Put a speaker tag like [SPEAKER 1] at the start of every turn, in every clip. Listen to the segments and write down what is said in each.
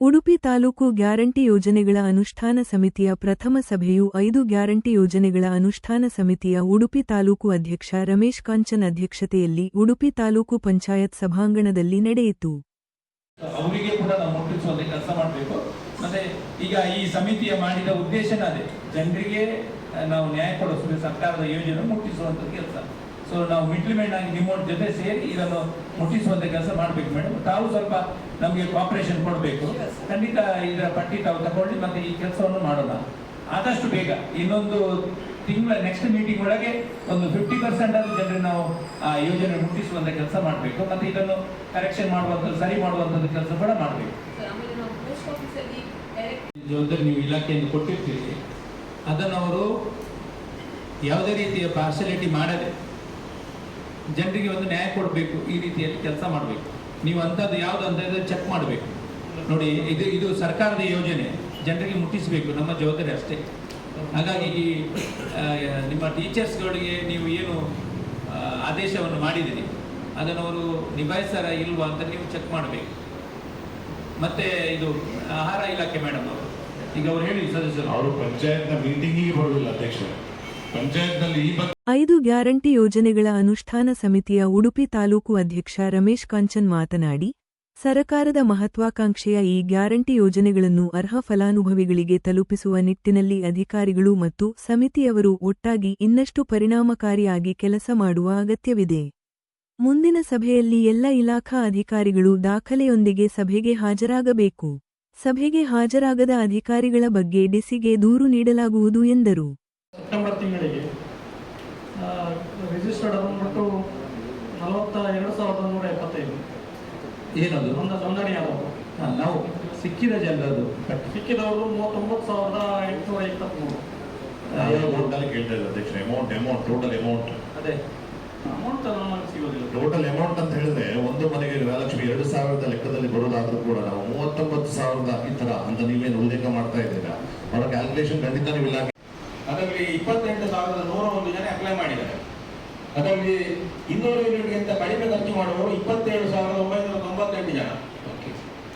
[SPEAKER 1] Udupi taluk guarantee ಯೋಜನೆಗಳ ಅನುಷ್ಠಾನ ಸಮಿತಿಯ ಪ್ರಥಮ ಸಭೆಯು ಐದು ಗ್ಯಾರಂಟಿ ಯೋಜನೆಗಳ ಅನುಷ್ಠಾನ ಸಮಿತಿಯ ಉಡುಪಿ ತಾಲೂಕು ಅಧ್ಯಕ್ಷ ರಮೇಶ್ ಕಾಂಚನ್ ಅಧ್ಯಕ್ಷತೆಯಲ್ಲಿ ಉಡುಪಿ ತಾಲೂಕು ಪಂಚಾಯತ್ ಸಭಾಂಗಣದಲ್ಲಿ ನಡೆಯಿತು.
[SPEAKER 2] ಅವರಿಗೆ ಕೂಡ ನಾವು ಮುಟ್ಟಿಸುವಂತೆ ಕೆಲಸ ಮಾಡಬೇಕು. ಮತ್ತೆ ಈಗ ಈ ಸಮಿತಿಯ ಮಾಡಿದ ಉದ್ದೇಶನ ಅದೇ. ಜನರಿಗೆ ನಾವು ನ್ಯಾಯ ಕೊಡಿಸುವ ಸರ್ಕಾರದ ಯೋಜನೆ ಮುಟ್ಟಿಸುವಂತ ಕೆಲಸ. ಸೊ ನಾವು ಇಂಪ್ಲಿಮೆಂಟ್ ಆಗಿ ನಿಮ್ಮ ಜೊತೆ ಸೇರಿ ಇದನ್ನು ಮುಟ್ಟಿಸುವಂತ ಕೆಲಸ ಮಾಡಬೇಕು ಮೇಡಮ್ ತಾವು ಸ್ವಲ್ಪ ನಮಗೆ ಕಾಪರೇಷನ್ ಕೊಡಬೇಕು. ಖಂಡಿತ ಇದರ ಪಟ್ಟಿ ತಾವು ತಗೊಳ್ಳಿ ಮತ್ತೆ ಈ ಕೆಲಸವನ್ನು ಮಾಡೋಣ. ಆದಷ್ಟು ಬೇಗ. ಇನ್ನೊಂದು ತಿಂಗಳ ನೆಕ್ಸ್ಟ್ ಮೀಟಿಂಗ್ ಒಳಗೆ ಒಂದು ಫಿಫ್ಟಿ ಪರ್ಸೆಂಟ್ ಅಲ್ಲಿ ಜನರಿಗೆ ನಾವು ಆ ಯೋಜನೆ ಮುಟ್ಟಿಸುವಂತ ಕೆಲಸ ಮಾಡಬೇಕು. ಮತ್ತೆ ಇದನ್ನು ಕರೆಕ್ಷನ್ ಮಾಡುವಂಥದ್ದು ಸರಿ ಮಾಡುವಂಥದ್ದು ಕೆಲಸ ಕೂಡ ಮಾಡಬೇಕು.
[SPEAKER 3] ನಾವು
[SPEAKER 2] ಜವಾಬ್ದಾರಿ ಇಲಾಖೆಯನ್ನು ಕೊಟ್ಟಿರ್ತೀರಿ. ಅದನ್ನು ಅವರು ಯಾವುದೇ ರೀತಿಯ ಪಾರ್ಶಲಿಟಿ ಮಾಡದೆ ಜನರಿಗೆ ಒಂದು ನ್ಯಾಯ ಕೊಡಬೇಕು. ಈ ರೀತಿಯಲ್ಲಿ ಕೆಲಸ ಮಾಡಬೇಕು. ನೀವು ಅಂಥದ್ದು ಯಾವುದು ಅಂತ ಚೆಕ್ ಮಾಡಬೇಕು. ನೋಡಿ ಇದು ಇದು ಸರ್ಕಾರದ ಯೋಜನೆ. ಜನರಿಗೆ ಮುಟ್ಟಿಸಬೇಕು ನಮ್ಮ ಜವಾಬ್ದಾರಿ ಅಷ್ಟೇ. ಹಾಗಾಗಿ ಈ ಆ, ನಿಮ್ಮ ಟೀಚರ್ಸ್ಗಳಿಗೆ ನೀವು ಏನು ಆದೇಶವನ್ನು ಮಾಡಿದಿರಿ ಅದನ್ನು ಅವರು ನಿಭಾಯಿಸ್ತಾರ ಇಲ್ವಾ ಅಂತ ನೀವು ಚೆಕ್ ಮಾಡಬೇಕು. ಮತ್ತೆ ಇದು ಆಹಾರ ಇಲಾಖೆ ಮೇಡಮ್ ಅವರು. ಈಗ ಅವ್ರು ಹೇಳಿ ಸದಸ್ಯರು.
[SPEAKER 4] ಅವರು ಪಂಚಾಯತ್ನ ಮೀಟಿಂಗಿಗೆ ಬರುವುದಿಲ್ಲ ಅಧ್ಯಕ್ಷ ಪಂಚಾಯತ್ನಲ್ಲಿ ಈ ಬಗ್ಗೆ
[SPEAKER 1] ಐದು ಗ್ಯಾರಂಟಿ ಯೋಜನೆಗಳ ಅನುಷ್ಠಾನ ಸಮಿತಿಯ ಉಡುಪಿ ತಾಲೂಕು ಅಧ್ಯಕ್ಷ ರಮೇಶ್ ಕಾಂಚನ್ ಮಾತನಾಡಿ ಸರಕಾರದ ಮಹತ್ವಾಕಾಂಕ್ಷೆಯ ಈ ಗ್ಯಾರಂಟಿ ಯೋಜನೆಗಳನ್ನು ಅರ್ಹ ಫಲಾನುಭವಿಗಳಿಗೆ ತಲುಪಿಸುವ ನಿಟ್ಟಿನಲ್ಲಿ ಅಧಿಕಾರಿಗಳು ಮತ್ತು ಸಮಿತಿಯವರು ಒಟ್ಟಾಗಿ ಇನ್ನಷ್ಟು ಪರಿಣಾಮಕಾರಿಯಾಗಿ ಕೆಲಸ ಮಾಡುವ ಅಗತ್ಯವಿದೆ. ಮುಂದಿನ ಸಭೆಯಲ್ಲಿ ಎಲ್ಲ ಇಲಾಖಾ ಅಧಿಕಾರಿಗಳು ದಾಖಲೆಯೊಂದಿಗೆ ಸಭೆಗೆ ಹಾಜರಾಗಬೇಕು. ಸಭೆಗೆ ಹಾಜರಾಗದ ಅಧಿಕಾರಿಗಳ ಬಗ್ಗೆ ಡಿಸಿಗೆ ದೂರು ನೀಡಲಾಗುವುದು ಎಂದರು.
[SPEAKER 5] ಸೆಪ್ಟೆಂಬರ್ ತಿಂಗಳಿಗೆ ರಿಜಿಸ್ಟರ್ಡ್ ನಲವತ್ತ
[SPEAKER 2] ಏನದು?
[SPEAKER 5] ಒಂದು ನೋಂದಣಿ
[SPEAKER 2] ಹಾ, ನಾವು ಸಿಕ್ಕಿದ ಜನರದು.
[SPEAKER 5] ಸಿಕ್ಕಿದವರು ಮೂವತ್ತೊಂಬತ್ತು ಸಾವಿರದ ಎಂಟುನೂರ ಇಪ್ಪತ್ತ್ಮೂರು
[SPEAKER 4] ಅಮೌಂಟ್ ಕೇಳ್ತಾ ಇದ್ದಾರೆ ಅಧ್ಯಕ್ಷರೇ. ಅಮೌಂಟ್ ಅಮೌಂಟ್ ಟೋಟಲ್ ಅಮೌಂಟ್
[SPEAKER 2] ಅದೇ.
[SPEAKER 5] ಅಮೌಂಟ್ ನಮಗೆ ಸಿಗೋದಿಲ್ಲ.
[SPEAKER 4] ಟೋಟಲ್ ಅಮೌಂಟ್ ಅಂತ ಹೇಳಿದ್ರೆ ಒಂದು ಮನೆಗೆ ಗೃಹಲಕ್ಷ್ಮಿ ಎರಡು ಸಾವಿರದ ಲೆಕ್ಕದಲ್ಲಿ ಬರೋದಾದ್ರೂ ಕೂಡ ನಾವು ಮೂವತ್ತೊಂಬತ್ತು ಸಾವಿರದ ಈ ತರ ಅಂತ ನೀವೇನು ಉಲ್ಲೇಖ ಮಾಡ್ತಾ ಇದ್ದೀರಾ? ಅವರ ಕ್ಯಾಲ್ಕುಲೇಷನ್ ಖಂಡಿತ ನೀವು ಇಲ್ಲ
[SPEAKER 6] ಅದರಲ್ಲಿ ಇಪ್ಪತ್ತೆಂಟು ಸಾವಿರದ ನೂರ ಒಂದು ಜನ ಅಪ್ಲೈ ಮಾಡಿದ್ದಾರೆ. ಅದರಲ್ಲಿ ಇನ್ನೂರು ಯೂನಿಟ್ಗಿಂತ ಕಡಿಮೆ ಖರ್ಚು ಮಾಡುವವರು ಇಪ್ಪತ್ತೇಳು ಸಾವಿರದ ಒಂಬೈನೂರ ತೊಂಬತ್ತೆಂಟು ಜನ.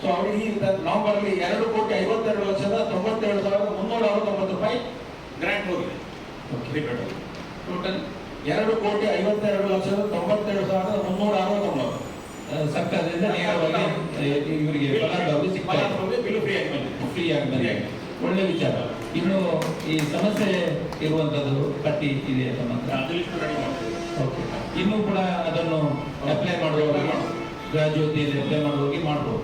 [SPEAKER 6] ಸೊ ಅವರಿಗೆ ಈ ನವೆಂಬರ್ಲಿ ಎರಡು ಕೋಟಿ ಐವತ್ತೆರಡು ಲಕ್ಷದ ತೊಂಬತ್ತೇಳು ಸಾವಿರದ ಮುನ್ನೂರ ಅರವತ್ತೊಂಬತ್ತು ರೂಪಾಯಿ ಗ್ರಾಂಟ್ ಹೋಗಿದೆ.
[SPEAKER 2] ಟೋಟಲ್
[SPEAKER 6] ಎರಡು ಕೋಟಿ ಐವತ್ತೆರಡು ಲಕ್ಷದ ತೊಂಬತ್ತೇಳು ಸಾವಿರದ ಮುನ್ನೂರ ಅರವತ್ತೊಂಬತ್ತು.
[SPEAKER 2] ಸರ್ಕಾರದಿಂದ ನೇರವಾಗಿ ಇವರಿಗೆ ಫಲಾನುಭವಿ ಸಿಗ್ತಾರೆ
[SPEAKER 6] ಬಿಲ್ ಫ್ರೀ ಆಗಿ ಬಂದಿದೆ.
[SPEAKER 2] ಫ್ರೀ ಆಗಿ ಬಂದಿದೆ. ಒಳ್ಳೆ ವಿಚಾರ. ಇನ್ನು ಈ ಸಮಸ್ಯೆ ಇರುವಂತದ್ದು ಪಟ್ಟಿ ಇದೆ
[SPEAKER 6] ಮಾಡ್ತೀವಿ.
[SPEAKER 2] ಓಕೆ ಇನ್ನೂ ಕೂಡ ಅದನ್ನು ಅಪ್ಲೈ ಮಾಡುವಾಗ ಗೃಹ ಜ್ಯೋತಿಯಲ್ಲಿ ಅಪ್ಲೈ ಮಾಡುವವರಿಗೆ ಮಾಡ್ಬೋದು.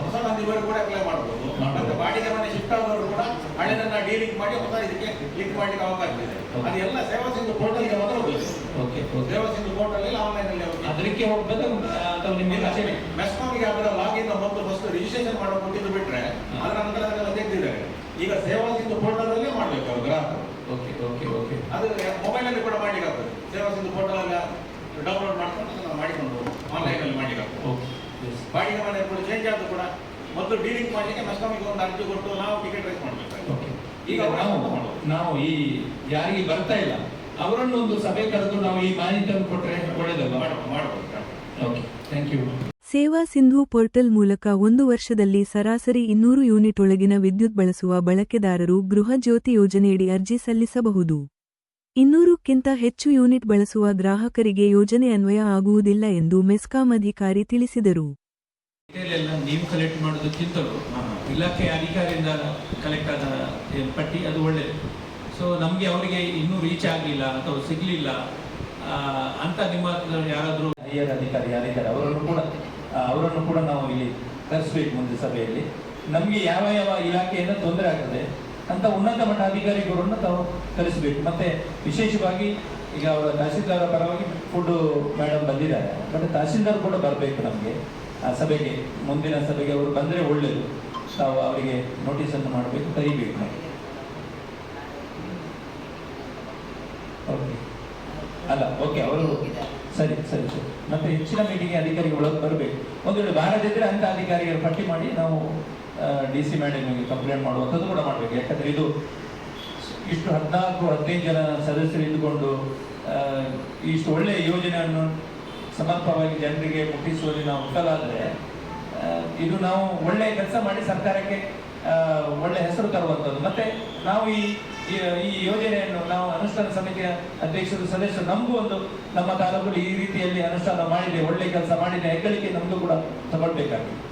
[SPEAKER 6] ಹೊಸ ಮಂದಿಗಳು ಕೂಡ ಅಪ್ಲೈ ಮಾಡಬಹುದು
[SPEAKER 2] ಮಾಡ್ಬೋದು.
[SPEAKER 6] ಮತ್ತೆ ಬಾಡಿಗೆ ಮನೆ ಶಿಫ್ಟ್ ಆದವರು ಕೂಡ ಹಳೆದನ್ನ ಡೀಲಿಂಗ್ ಮಾಡಿ ಹೊಸ ಇದಕ್ಕೆ ಲಿಂಕ್ ಮಾಡ್ಲಿಕ್ಕೆ ಅವಕಾಶ ಇದೆ. ಅದೆಲ್ಲ ಸೇವಾ ಸಿಂಧು ಪೋರ್ಟಲ್ಗೆ ಮಾತ್ರ ಹೋಗುತ್ತೆ
[SPEAKER 2] ಓಕೆ
[SPEAKER 6] ಸೇವಾ ಸಿಂಧು ಪೋರ್ಟಲ್ ಅಲ್ಲಿ ಆನ್ಲೈನ್ ಅಲ್ಲಿ
[SPEAKER 2] ಅದಕ್ಕೆ ಹೋಗ್ಬೇಕು? ಅಥವಾ ನಿಮ್ಮ
[SPEAKER 6] ಮೆಸ್ಕಾಮ್ಗೆ ಅದರ ಲಾಗಿನ್ ಮೊದಲು ಫಸ್ಟ್ ರಿಜಿಸ್ಟ್ರೇಷನ್ ಮಾಡೋ ಕೊಟ್ಟಿದ್ದು ಬಿಟ್ರೆ ಅದರ ನಂತರ ಈಗ ಸೇವಾ ಸಿಂಧು ಪೋರ್ಟಲ್ ಅಲ್ಲೇ ಮಾಡ್ಬೇಕು ಅವರು ಗ್ರಾಹಕರು.
[SPEAKER 2] ಓಕೆ ಓಕೆ ಓಕೆ
[SPEAKER 6] ಅದು ಮೊಬೈಲ್ ಅಲ್ಲಿ ಕೂಡ ಮಾಡ್ಲಿಕ್ಕೆ ಆಗ್ತದೆ ಸೇವಾ ಸಿಂಧು ಪೋರ್ಟಲ್ ಅಲ್ಲಿ ಡೌನ್ಲೋಡ್ ಮಾಡ್ಕೊಂಡು ಅದನ್ನ ಮಾಡಿಕೊಂಡು ಆನ್ಲೈನ್ ಅಲ್ಲಿ ಮಾಡ್ಲಿಕ್ಕೆ
[SPEAKER 2] ಓಕೆ
[SPEAKER 6] ಬಾಡಿಗೆ ಮನೆ ಕೂಡ ಚೇಂಜ್ ಆದರೂ ಕೂಡ ಮೊದಲು ಡೀಲಿಂಗ್ ಮಾಡಲಿಕ್ಕೆ ಮೆಸ್ಕಾಮಿಗೆ ಒಂದು ಅರ್ಜಿ ಕೊಟ್ಟು ನಾವು ಟಿಕೆಟ್ ರೈಸ್
[SPEAKER 2] ಮಾಡಬೇಕಾಗ್ತದೆ. ಈಗ ನಾವು ನಾವು ಈ ಯಾರಿಗೆ ಬರ್ತಾ ಇಲ್ಲ ಅವರನ್ನು ಒಂದು ಸಭೆ ಕರೆದು ನಾವು ಈ ಮಾಹಿತಿಯನ್ನು ಕೊಟ್ಟರೆ
[SPEAKER 6] ಒಳ್ಳೇದಲ್ಲ ಮಾಡಬಹುದು
[SPEAKER 2] ಓಕೆ ಥ್ಯಾಂಕ್ ಯು
[SPEAKER 1] ಸೇವಾ ಸಿಂಧು ಪೋರ್ಟಲ್ ಮೂಲಕ ಒಂದು ವರ್ಷದಲ್ಲಿ ಸರಾಸರಿ ಇನ್ನೂರು ಯೂನಿಟ್ ಒಳಗಿನ ವಿದ್ಯುತ್ ಬಳಸುವ ಬಳಕೆದಾರರು ಗೃಹ ಜ್ಯೋತಿ ಯೋಜನೆಯಡಿ ಅರ್ಜಿ ಸಲ್ಲಿಸಬಹುದು. ಇನ್ನೂರಕ್ಕಿಂತ ಹೆಚ್ಚು ಯೂನಿಟ್ ಬಳಸುವ ಗ್ರಾಹಕರಿಗೆ ಯೋಜನೆ ಅನ್ವಯ ಆಗುವುದಿಲ್ಲ ಎಂದು ಮೆಸ್ಕಾಂ ಅಧಿಕಾರಿ ತಿಳಿಸಿದರು.
[SPEAKER 2] ಕಲೆಕ್ಟ್ ಇಲಾಖೆ ಅಧಿಕಾರಿಯಿಂದ ಕಲೆಕ್ಟ್ ಆದ ಪಟ್ಟಿ ಅದು ಒಳ್ಳೆಯದು ಸೊ ನಮಗೆ ಅವರಿಗೆ ಇನ್ನೂ ರೀಚ್ ಆಗಲಿಲ್ಲ ಅಥವಾ ಸಿಗಲಿಲ್ಲ. ಅಂತ ನಿಮ್ಮ ಯಾರಾದರೂ ಹಿರಿಯರ ಅಧಿಕಾರಿ ಯಾರಿದ್ದಾರೆ, ಅವರನ್ನು ಕೂಡ ಅವರನ್ನು ಕೂಡ ನಾವು ಇಲ್ಲಿ ಕರೆಸಬೇಕು ಮುಂದೆ ಸಭೆಯಲ್ಲಿ. ನಮಗೆ ಯಾವ ಯಾವ ಇಲಾಖೆಯಿಂದ ತೊಂದರೆ ಆಗ್ತದೆ ಅಂತ ಉನ್ನತ ಮಟ್ಟ ಅಧಿಕಾರಿಗಳನ್ನು ತಾವು ಕರೆಸಬೇಕು. ಮತ್ತೆ ವಿಶೇಷವಾಗಿ ಈಗ ಅವರ ತಹಸೀಲ್ದಾರ್ ಪರವಾಗಿ ಫುಡ್ ಮೇಡಮ್ ಬಂದಿದ್ದಾರೆ. ಬಟ್ ತಹಸೀಲ್ದಾರ್ ಕೂಡ ಬರಬೇಕು ನಮಗೆ. ಆ ಸಭೆಗೆ, ಮುಂದಿನ ಸಭೆಗೆ ಅವರು ಬಂದರೆ ಒಳ್ಳೆಯದು ತಾವು ಅವರಿಗೆ ನೋಟಿಸನ್ನು ಮಾಡಬೇಕು, ಕರಿಬೇಕು ನಮಗೆ ಓಕೆ ಅಲ್ಲ ಓಕೆ ಅವರು ಸರಿ ಸರಿ ಸರಿ. ಮತ್ತೆ ಹೆಚ್ಚಿನ ಮೀಟಿಂಗ್ ಅಧಿಕಾರಿಗಳು ಬರಬೇಕು. ಒಂದು ವೇಳೆ ಬಾರದಿದ್ರೆ ಅಂತ ಅಧಿಕಾರಿಗಳ ಪಟ್ಟಿ ಮಾಡಿ ನಾವು ಡಿ ಸಿ ಮ್ಯಾಡಮ್ಗೆ ಕಂಪ್ಲೇಂಟ್ ಮಾಡುವಂಥದ್ದು ಕೂಡ ಮಾಡಬೇಕು. ಯಾಕಂದ್ರೆ ಇದು ಇಷ್ಟು ಹದಿನಾಲ್ಕು, ಹದಿನೈದು ಜನ ಸದಸ್ಯರು ಇದ್ದುಕೊಂಡು ಇಷ್ಟು ಒಳ್ಳೆಯ ಯೋಜನೆಯನ್ನು ಸಮರ್ಪಕವಾಗಿ ಜನರಿಗೆ ಮುಟ್ಟಿಸುವಲ್ಲಿ ನಾವು ವಿಫಲಾದರೆ ಇದು ನಾವು ಒಳ್ಳೆಯ ಕೆಲಸ ಮಾಡಿ ಸರ್ಕಾರಕ್ಕೆ ಒಳ್ಳೆಯ ಒಳ್ಳೆ ಹೆಸರು ತರುವಂಥದ್ದು. ಮತ್ತೆ ನಾವು ಈ ಈ- ಯೋಜನೆಯನ್ನು ನಾವು ಅನುಷ್ಠಾನ ಸಮಿತಿಯ ಅಧ್ಯಕ್ಷರು ಸದಸ್ಯರು ನಮಗೂ ಒಂದು ನಮ್ಮ ತಾಲೂಕು ಈ ರೀತಿಯಲ್ಲಿ ಅನುಷ್ಠಾನ ಮಾಡಿದೆ, ಒಳ್ಳೆ ಕೆಲಸ ಮಾಡಿದೆ, ಹೆಗ್ಗಳಿಕೆ ನಮಗೂ ಕೂಡ ತಗೊಳ್ಬೇಕಾಗಿದೆ.